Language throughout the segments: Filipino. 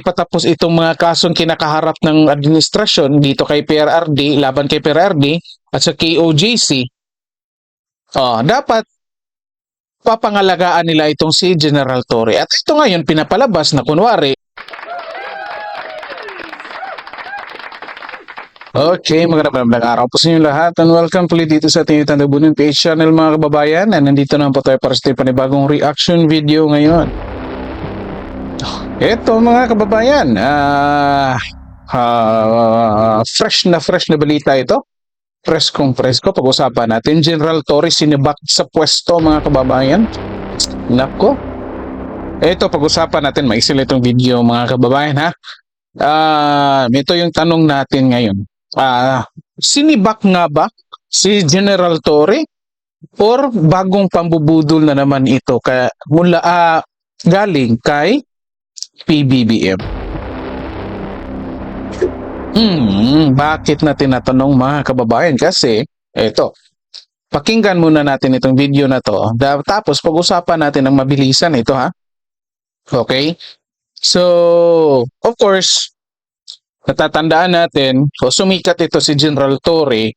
patapos itong mga kasong kinakaharap ng administrasyon dito kay PRRD, laban kay PRRD at sa KOJC, oh, dapat papangalagaan nila itong si General Torre. At ito ngayon pinapalabas na kunwari, Okay, magandang araw po sa inyo lahat and welcome po dito sa ating Tandabunin PH channel mga kababayan. And nandito na po tayo para sa ating panibagong reaction video ngayon. Ito mga kababayan, ah ah, fresh na fresh na balita ito. Preskong presko, pag-usapan natin. General Torres sinibak sa pwesto mga kababayan. Nako. Ito, pag-usapan natin. Maisil itong video mga kababayan ha. Ah, ito yung tanong natin ngayon. Ah, sinibak nga ba si General Torre or bagong pambubudol na naman ito kaya mula ah, galing kay PBBM? Hmm, bakit na tinatanong mga kababayan? Kasi, eto, pakinggan muna natin itong video na to. Tapos, pag-usapan natin ng mabilisan ito, ha? Okay? So, of course, natatandaan natin, o sumikat ito si General Torre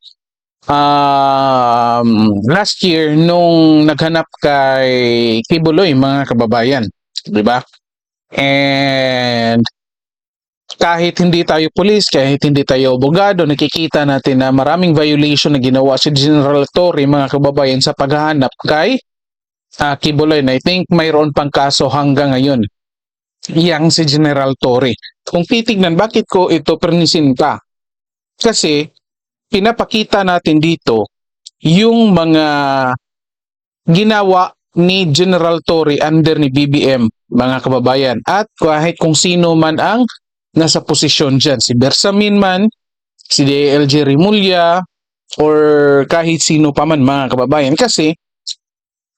um, last year nung naghanap kay Kibuloy, mga kababayan. Di ba? And kahit hindi tayo pulis, kahit hindi tayo abogado, nakikita natin na maraming violation na ginawa si General Torre, mga kababayan, sa paghahanap kay uh, Kibuloy. And I think mayroon pang kaso hanggang ngayon. Yang si General Torre. Kung titignan, bakit ko ito pernisinta? Kasi, pinapakita natin dito yung mga ginawa ni General Torre under ni BBM, mga kababayan. At kahit kung sino man ang nasa posisyon dyan, si Bersamin man, si DLG Rimulya, or kahit sino pa man mga kababayan. Kasi,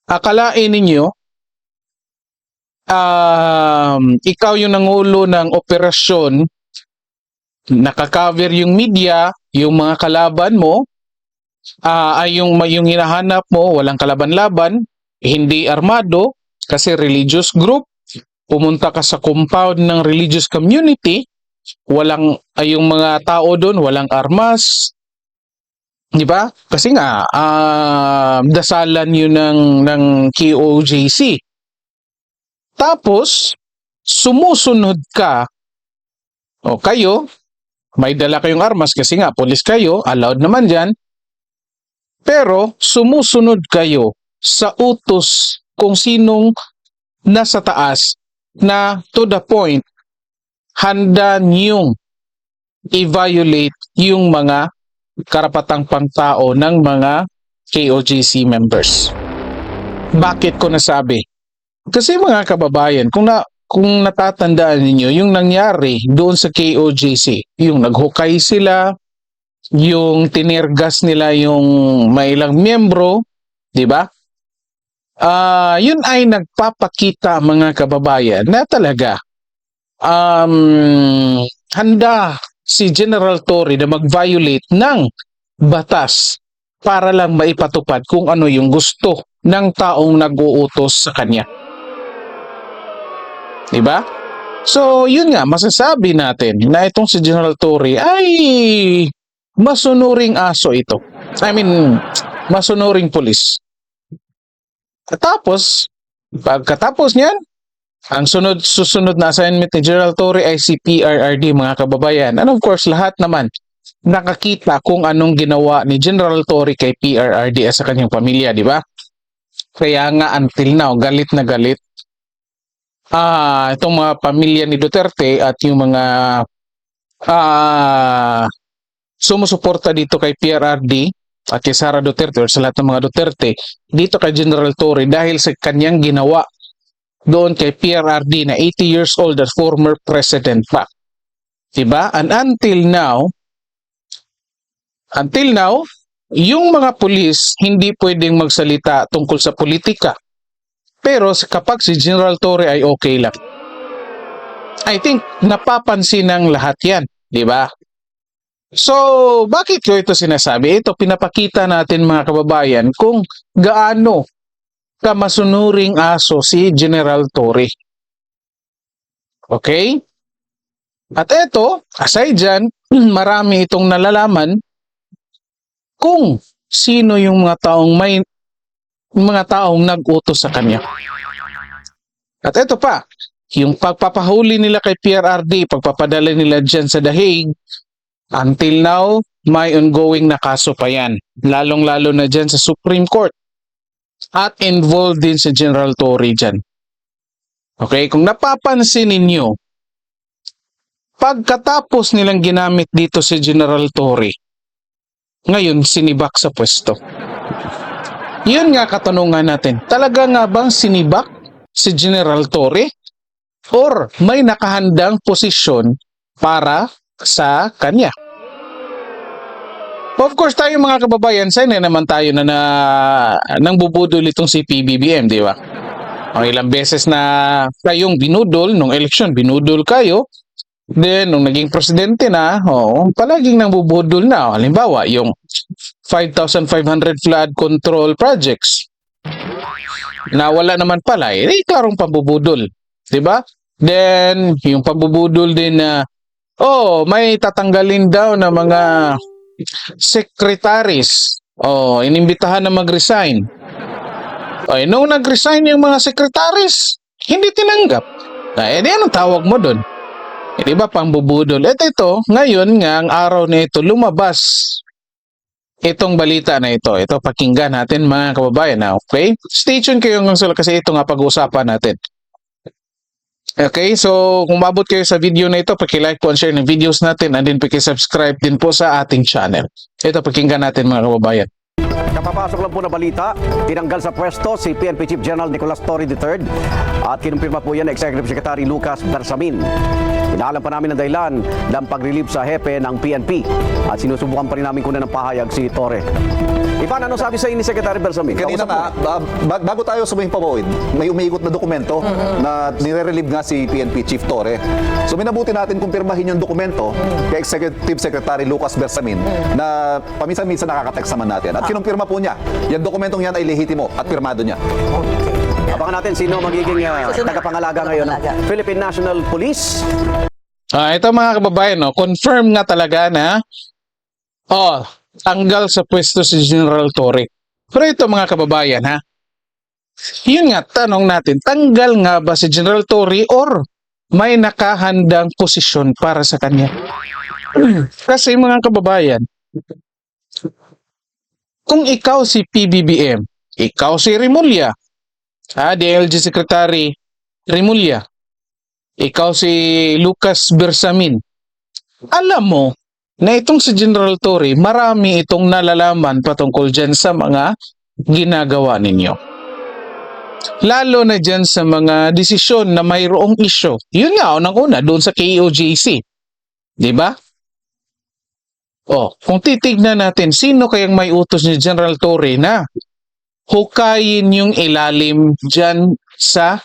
akalain ninyo, um, ikaw yung nangulo ng operasyon, nakaka-cover yung media, yung mga kalaban mo, ah, ay yung, yung hinahanap mo, walang kalaban-laban, hindi armado, kasi religious group, pumunta ka sa compound ng religious community, walang ay mga tao doon, walang armas, 'di ba? Kasi nga ah, dasalan 'yun ng ng KOJC. Tapos sumusunod ka o kayo may dala kayong armas kasi nga pulis kayo, allowed naman diyan. Pero sumusunod kayo sa utos kung sinong nasa taas na to the point handa niyong i-violate yung mga karapatang pangtao ng mga KOJC members. Bakit ko nasabi? Kasi mga kababayan, kung na kung natatandaan ninyo yung nangyari doon sa KOJC, yung naghukay sila, yung tinirgas nila yung may ilang miyembro, 'di ba? Ah, yun ay nagpapakita mga kababayan na talaga um, handa si General Torre na mag-violate ng batas para lang maipatupad kung ano yung gusto ng taong nag-uutos sa kanya. Diba? So, yun nga, masasabi natin na itong si General Torre ay masunuring aso ito. I mean, masunuring pulis. At tapos, pagkatapos niyan, ang sunod susunod na assignment ni General Torre ay si PRRD mga kababayan. And of course, lahat naman nakakita kung anong ginawa ni General Torre kay PRRD sa kanyang pamilya, di ba? Kaya nga until now, galit na galit. Ah, itong mga pamilya ni Duterte at yung mga ah sumusuporta dito kay PRRD at kay Sara Duterte or sa lahat ng mga Duterte dito kay General Torre dahil sa kanyang ginawa doon kay PRRD na 80 years old at former president pa. Diba? And until now, until now, yung mga pulis hindi pwedeng magsalita tungkol sa politika. Pero kapag si General Torre ay okay lang. I think napapansin ng lahat yan. Di ba? So, bakit ko ito sinasabi? Ito, pinapakita natin mga kababayan kung gaano kamasunuring aso si General Torre. Okay? At eto, aside dyan, marami itong nalalaman kung sino yung mga taong may mga taong nag-utos sa kanya. At eto pa, yung pagpapahuli nila kay PRRD, pagpapadala nila dyan sa The Hague, until now, may ongoing na kaso pa yan. Lalong-lalo na dyan sa Supreme Court. At involved din sa General Tory dyan. Okay, kung napapansin ninyo, pagkatapos nilang ginamit dito si General Tory, ngayon sinibak sa pwesto. Yun nga katanungan natin, talaga nga bang sinibak si General Torre? Or may nakahandang posisyon para sa kanya? Of course, tayo mga kababayan, sana naman tayo na, na nang bubudol itong si PBBM, di ba? O ilang beses na kayong binudol nung eleksyon, binudol kayo. Then, nung naging presidente na, oh, palaging nang bubudol na. Halimbawa, yung 5,500 flood control projects. Na wala naman pala, eh, klarong pambubudol. 'Di ba? Then, yung pambubudol din na, oh, may tatanggalin daw na mga secretaries. Oh, inimbitahan na mag-resign. Ay, nung nag-resign yung mga secretaries, hindi tinanggap. Eh, di anong tawag mo doon? Eh, di ba pambubudol? At ito, ngayon nga, ang araw na ito, lumabas itong balita na ito. Ito, pakinggan natin mga kababayan na, okay? Stay tuned kayo hanggang sa kasi ito nga pag-uusapan natin. Okay, so kung mabot kayo sa video na ito, paki-like po and share ng videos natin and then paki-subscribe din po sa ating channel. Ito, pakinggan natin mga kababayan. Kapapasok lang po na balita, tinanggal sa pwesto si PNP Chief General Nicolas Torre III at kinumpirma po yan Executive Secretary Lucas Bersamin. Inaalam pa namin ang dahilan ng pag-relieve sa hepe ng PNP at sinusubukan pa rin namin kunan ng pahayag si Torre. Ivan, ano sabi sa ni Secretary Bersamin? Kanina nga, ba- ba- bago tayo suming pawawid, may umiikot na dokumento na nire-relieve nga si PNP Chief Torre. So minabuti natin kung pirmahin yung dokumento kay Executive Secretary Lucas Bersamin na paminsan-minsan nakakatext naman natin. At kinumpirma po niya, yung dokumentong yan ay lehitimo at pirmado niya. Abangan natin sino magiging uh, tagapangalaga ngayon ng Philippine National Police. Ah, ito mga kababayan, no, confirm nga talaga na oh, tanggal sa pwesto si General Torre. Pero ito mga kababayan ha. Yun nga tanong natin, tanggal nga ba si General Torre or may nakahandang posisyon para sa kanya? Kasi mga kababayan, kung ikaw si PBBM, ikaw si Rimulya, ah, DLG Secretary Rimulya, ikaw si Lucas Bersamin. Alam mo na itong si General Torre, marami itong nalalaman patungkol dyan sa mga ginagawa ninyo. Lalo na dyan sa mga desisyon na mayroong isyo. Yun nga, unang-una, doon sa KOJC. Di ba? Oh, kung titignan natin, sino kayang may utos ni General Torre na hukayin yung ilalim dyan sa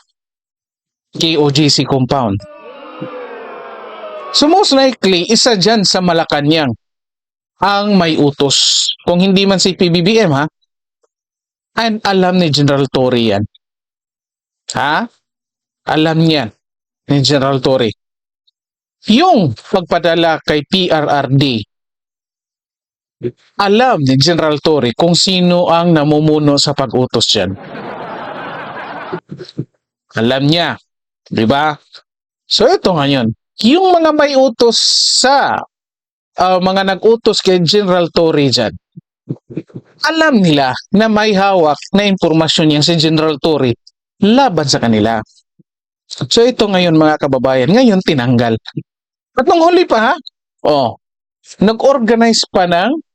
KOGC compound. So most likely, isa dyan sa Malacanang ang may utos. Kung hindi man si PBBM ha, and alam ni General Torre yan. Ha? Alam niyan ni General Torre. Yung pagpadala kay PRRD, alam ni General Torre kung sino ang namumuno sa pag-utos dyan. Alam niya. Di ba? So ito ngayon, yung mga may utos sa ah, mga nag-utos kay General Torre dyan, alam nila na may hawak na impormasyon yan si General Torre laban sa kanila. So ito ngayon mga kababayan, ngayon tinanggal. At nung huli pa ha, oh, nag-organize pa ng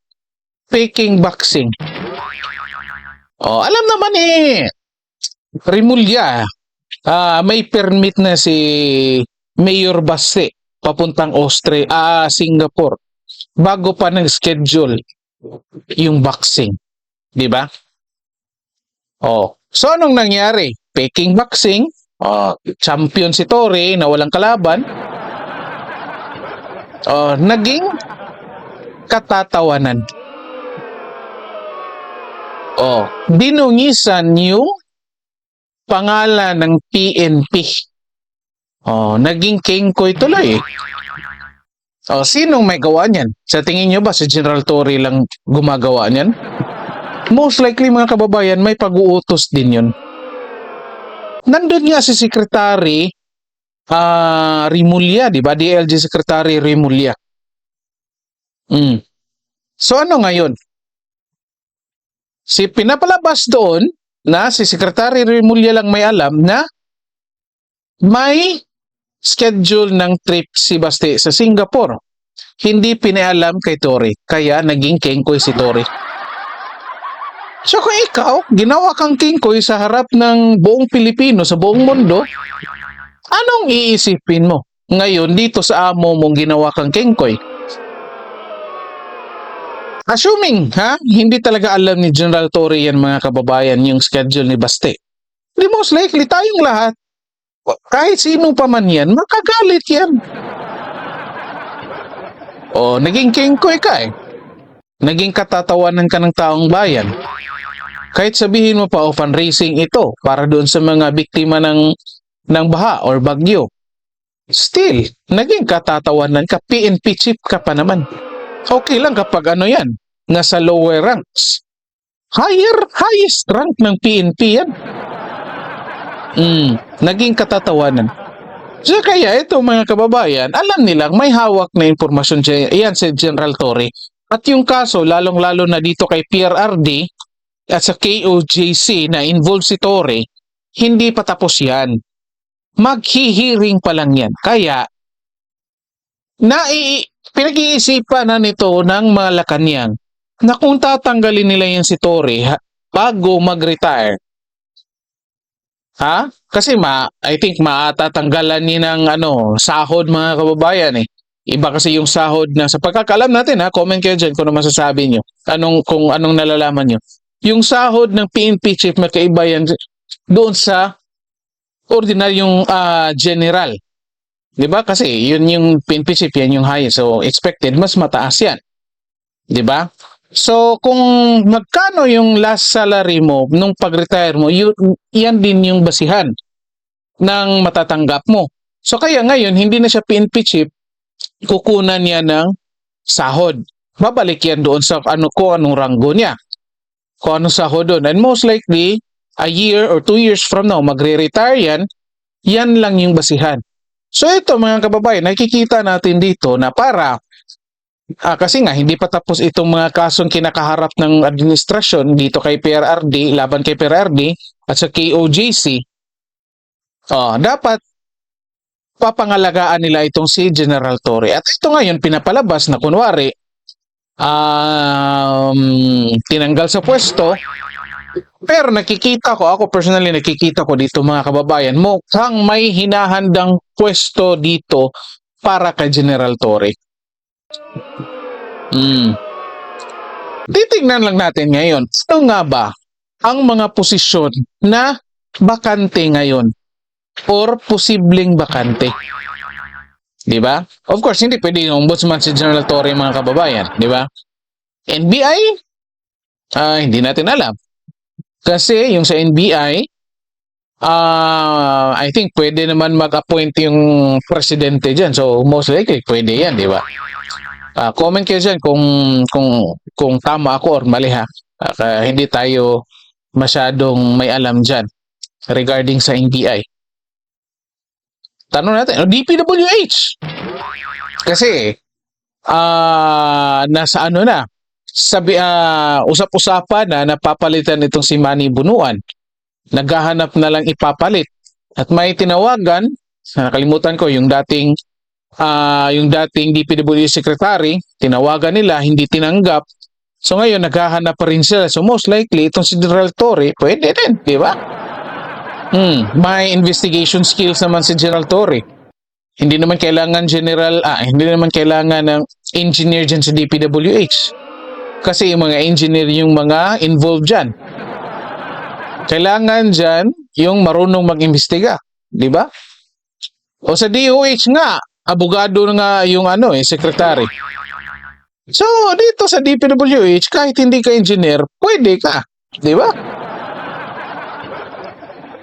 faking boxing. Oh, alam naman eh, Rimulya, ah may permit na si Mayor Baste papuntang Austria, ah, Singapore bago pa nag-schedule yung boxing. Di ba? Oh. So anong nangyari? Peking boxing, oh, champion si Torre na walang kalaban. Oh, naging katatawanan. Oh, dinungisan yung pangalan ng PNP. Oh, naging kengkoy tuloy. O, sinong may gawa niyan? Sa tingin nyo ba si General Torre lang gumagawa niyan? Most likely mga kababayan, may pag-uutos din yun. Nandun nga si Secretary ah Rimulya, di ba? DLG Secretary Rimulya. Mm. So ano ngayon? Si pinapalabas doon na si Secretary Rimulya lang may alam na may schedule ng trip si Baste sa Singapore. Hindi pinayalam kay Tori, kaya naging kengkoy si Tori. So kung ikaw, ginawa kang kingkoy sa harap ng buong Pilipino, sa buong mundo, anong iisipin mo? Ngayon, dito sa amo mong ginawa kang kingkoy. Assuming, ha, hindi talaga alam ni General Torre yan mga kababayan yung schedule ni Baste. Di most likely, tayong lahat, kahit sino pa man yan, makagalit yan. O, naging kingkoy ka eh. Naging katatawanan ka ng taong bayan. Kahit sabihin mo pa o fundraising ito para doon sa mga biktima ng ng baha or bagyo. Still, naging katatawanan ka, PNP chief ka pa naman. Okay lang kapag ano yan, nasa lower ranks. Higher, highest rank ng PNP yan. Mm, naging katatawanan. So kaya ito mga kababayan, alam nilang may hawak na impormasyon siya, yan si General Torre. At yung kaso, lalong-lalo na dito kay PRRD at sa KOJC na involved si Torre, hindi pa tapos yan. Maghihiring pa lang yan. Kaya, nai pinag-iisipan na nito ng Malacanang na kung tatanggalin nila yan si Torre bago mag-retire, Ha? Kasi ma, I think matatanggalan ni ng ano, sahod mga kababayan eh. Iba kasi yung sahod na sa pagkakalam natin ha, comment kayo dyan kung ano masasabi nyo. Anong, kung anong nalalaman nyo. Yung sahod ng PNP chief magkaiba yan doon sa ordinaryong ah, general. 'Di ba? Kasi yun yung PNP chief, yan yung highest. So expected mas mataas yan. 'Di ba? So, kung magkano yung last salary mo nung pag-retire mo, yun, yan din yung basihan ng matatanggap mo. So, kaya ngayon, hindi na siya PNP chip, kukunan niya ng sahod. Babalik yan doon sa ano ko, anong ranggo niya. Kung anong sahod doon. And most likely, a year or two years from now, magre-retire yan, yan lang yung basihan. So, ito mga kababayan, nakikita natin dito na para Ah, kasi nga hindi pa tapos itong mga kasong kinakaharap ng administrasyon dito kay PRRD, laban kay PRRD at sa KOJC. Oh, dapat papangalagaan nila itong si General Torre. At ito ngayon pinapalabas na kunwari um, tinanggal sa pwesto pero nakikita ko, ako personally nakikita ko dito mga kababayan, mukhang may hinahandang pwesto dito para kay General Torre. Hmm. Titignan lang natin ngayon, ano nga ba ang mga posisyon na bakante ngayon or posibleng bakante? Di ba? Of course, hindi pwede yung ombudsman si General Torre mga kababayan, di ba? NBI? Ah, hindi natin alam. Kasi yung sa NBI, ah, I think pwede naman mag-appoint yung presidente dyan. So, most likely, pwede yan, di ba? Ah, comment kayo dyan kung, kung, kung tama ako or mali ha. Kaya hindi tayo masyadong may alam dyan regarding sa NBI. Tanong natin, oh, DPWH. Kasi, ah, nasa ano na, sabi, ah, usap-usapan na napapalitan itong si Manny Bunuan. Naghahanap na lang ipapalit. At may tinawagan, nakalimutan ko, yung dating ah yung dating DPWH secretary, tinawagan nila, hindi tinanggap. So ngayon, naghahanap pa rin sila. So most likely, itong si General Torre, pwede rin, di ba? Hmm, may investigation skills naman si General Torre. Hindi naman kailangan general, ah, hindi naman kailangan ng engineer dyan sa DPWH. Kasi yung mga engineer yung mga involved dyan. Kailangan dyan yung marunong mag-imbestiga. Di ba? O sa DOH nga, abogado nga yung ano eh, secretary. So, dito sa DPWH, kahit hindi ka engineer, pwede ka. Di ba?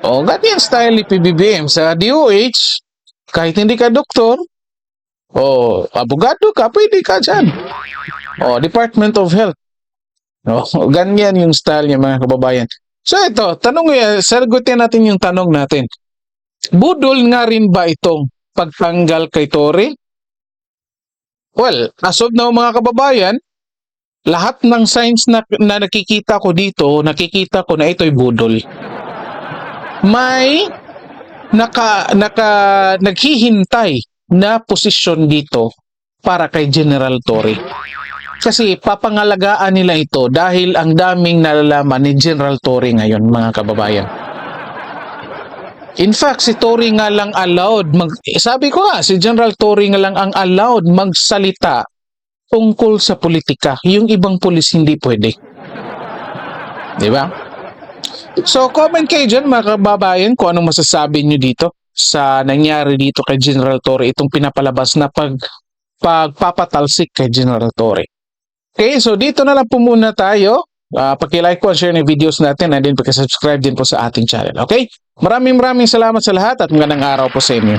O, ganyan style ni PBBM. Sa DOH, kahit hindi ka doktor, O abogado ka, pwede ka dyan. O Department of Health. O, ganyan yung style niya mga kababayan. So ito, tanong eh, sagutin natin yung tanong natin. Budol nga rin ba itong pagtanggal kay Tory? Well, as of now mga kababayan, lahat ng signs na, na nakikita ko dito, nakikita ko na ito'y budol. May naka, naka, naghihintay na posisyon dito para kay General Tory. Kasi papangalagaan nila ito dahil ang daming nalalaman ni General Tory ngayon, mga kababayan. In fact, si Tory nga lang allowed mag sabi ko nga si General Tory nga lang ang allowed magsalita tungkol sa politika. Yung ibang pulis hindi pwede. 'Di ba? So comment kayo dyan mga kababayan kung anong masasabi nyo dito sa nangyari dito kay General Torre itong pinapalabas na pag pagpapatalsik kay General Torre. Okay, so dito na lang po muna tayo. Uh, paki-like po share ng videos natin and then paki-subscribe din po sa ating channel. Okay? Maraming maraming salamat sa lahat at magandang araw po sa inyo.